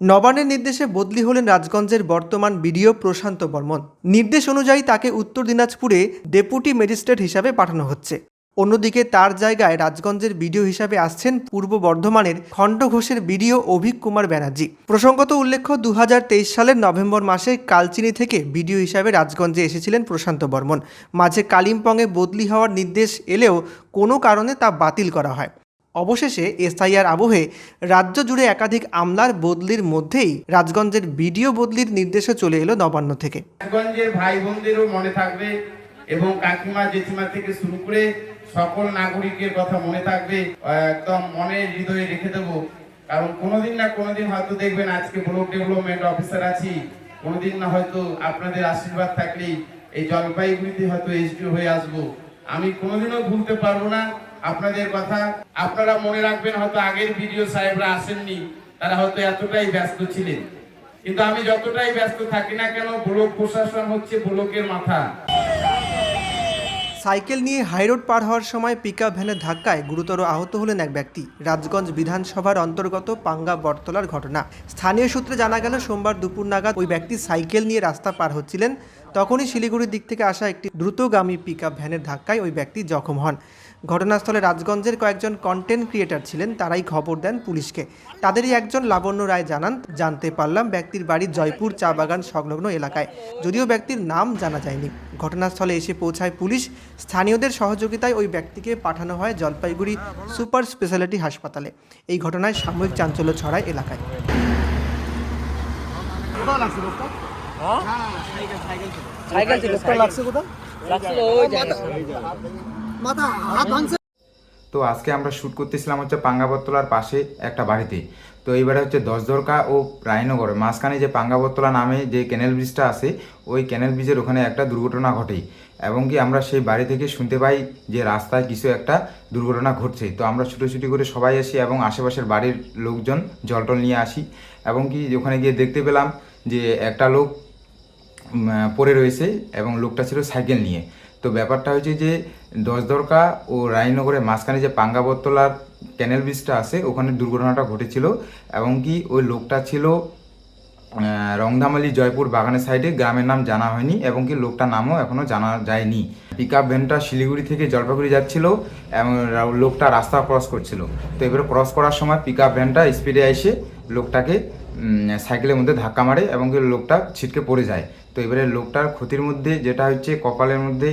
নবান্নের নির্দেশে বদলি হলেন রাজগঞ্জের বর্তমান বিডিও প্রশান্ত বর্মন। নির্দেশ অনুযায়ী তাকে উত্তর দিনাজপুরে ডেপুটি ম্যাজিস্ট্রেট হিসাবে পাঠানো হচ্ছে। অন্যদিকে তার জায়গায় রাজগঞ্জের বিডিও হিসাবে আসছেন পূর্ব বর্ধমানের খণ্ড ঘোষের বিডিও অভিক কুমার ব্যানার্জি। প্রসঙ্গত উল্লেখ্য দু হাজার তেইশ সালের নভেম্বর মাসে কালচিনি থেকে বিডিও হিসাবে রাজগঞ্জে এসেছিলেন প্রশান্ত বর্মন। মাঝে কালিম্পংয়ে বদলি হওয়ার নির্দেশ এলেও কোনো কারণে তা বাতিল করা হয়। অবশেষে এসআইআর আবহে রাজ্য জুড়ে একাধিক আমলার বদলির মধ্যেই রাজগঞ্জের বিডিও বদলির নির্দেশও চলে এলো নবান্ন থেকে। রাজগঞ্জের ভাই বোনদেরও মনে থাকবে এবং কাকিমা, জেঠিমা থেকে শুরু করে সকল নাগরিকের কথা মনে থাকবে। একদম মনে হৃদয়ে রেখে দেবো। কারণ কোনোদিন না কোনোদিন হয়তো দেখবেন আজকে ব্লক ডেভেলপমেন্ট অফিসার আছি। কোনোদিন না হয়তো আপনাদের আশীর্বাদ থাকলেই এই জলপাইগুড়িতে হয়তো এসডিও হয়ে আসব। আমি কোনোদিনও ভুলতে পারব না আপনাদের কথা। আপনারা মনে রাখবেন হয়তো আগের ভিডিও সাহেবরা আসেননি, তারা হয়তো এতটাই ব্যস্ত ছিলেন। কিন্তু আমি যতটাই ব্যস্ত থাকি না কেন, ব্লক প্রশাসন হচ্ছে ব্লকের মাথা। সাইকেল নিয়ে হাইরোড পার হওয়ার সময় পিকআপ ভ্যানের ধাক্কায় গুরুতর আহত হলেন এক ব্যক্তি। রাজগঞ্জ বিধানসভার অন্তর্গত পাঙ্গা বটতলার ঘটনা। স্থানীয় সূত্রে জানা গেল, সোমবার দুপুর নাগাদ ওই ব্যক্তি সাইকেল নিয়ে রাস্তা পার হচ্ছিলেন। তখনই শিলিগুড়ির দিক থেকে আসা একটি দ্রুতগামী পিকআপ ভ্যানের ধাক্কায় ওই ব্যক্তি জখম হন। ঘটনাস্থলে রাজগঞ্জের কয়েকজন কন্টেন্ট ক্রিয়েটার ছিলেন তারাই খবর দেন পুলিশকে। তাদেরই একজন লাবণ্য রায় জানান জানতে পারলাম ব্যক্তির বাড়ি জয়পুর চা বাগান সংলগ্ন এলাকায়। যদিও ব্যক্তির নাম জানা যায়নি। ঘটনাস্থলে এসে পৌঁছায় পুলিশ। স্থানীয়দের সহযোগিতায় ওই ব্যক্তিকে পাঠানো হয় জলপাইগুড়ি সুপার স্পেশালিটি হাসপাতালে। এই ঘটনায় সাময়িক চাঞ্চল্য ছড়ায় এলাকায়। সাইকেল ছিল। লাগছে কোথাও লাগছিল ওই জায়গায়। তো আজকে আমরা শ্যুট করতেছিলাম হচ্ছে পাঙ্গাবতলার পাশে একটা বাড়িতে। তো এইবারে হচ্ছে দশদরকা ও রায়নগর। মাঝখানে যে পাঙ্গাবতলা নামে যে ক্যানেল ব্রিজটা আছে, ওই ক্যানেল ব্রিজের ওখানে একটা দুর্ঘটনা ঘটে। এবং কি আমরা সেই বাড়ি থেকে শুনতে পাই যে রাস্তায় কিছু একটা দুর্ঘটনা ঘটছে। তো আমরা ছুটোছুটি করে সবাই আসি এবং আশেপাশের বাড়ির লোকজন জলটল নিয়ে আসি। এবং কি ওখানে গিয়ে দেখতে পেলাম যে একটা লোক পড়ে রয়েছে এবং লোকটা ছিল সাইকেল নিয়ে। তো ব্যাপারটা হয়েছে যে দশদরকা ও রায়নগরের মাঝখানে যে পাঙ্গাবতলার ক্যানেল ব্রিজটা আছে, ওখানে দুর্ঘটনাটা ঘটেছিল এবং কি ওই লোকটা ছিল রংধামালি জয়পুর বাগানের সাইডে, গ্রামের নাম জানা হয়নি এবং কি লোকটার নামও এখনও জানা যায়নি। পিক আপ ভ্যানটা শিলিগুড়ি থেকে জলপাইগুড়ি যাচ্ছিল এবং লোকটা রাস্তা ক্রস করছিল। তো এবারে ক্রস করার সময় পিক আপ ভ্যানটা স্পিডে এসে লোকটাকে সাইকেলের মধ্যে ধাক্কা মারে এবং লোকটা ছিটকে পড়ে যায়। তো এবারে লোকটার ক্ষতির মধ্যে যেটা হচ্ছে কপালের মধ্যে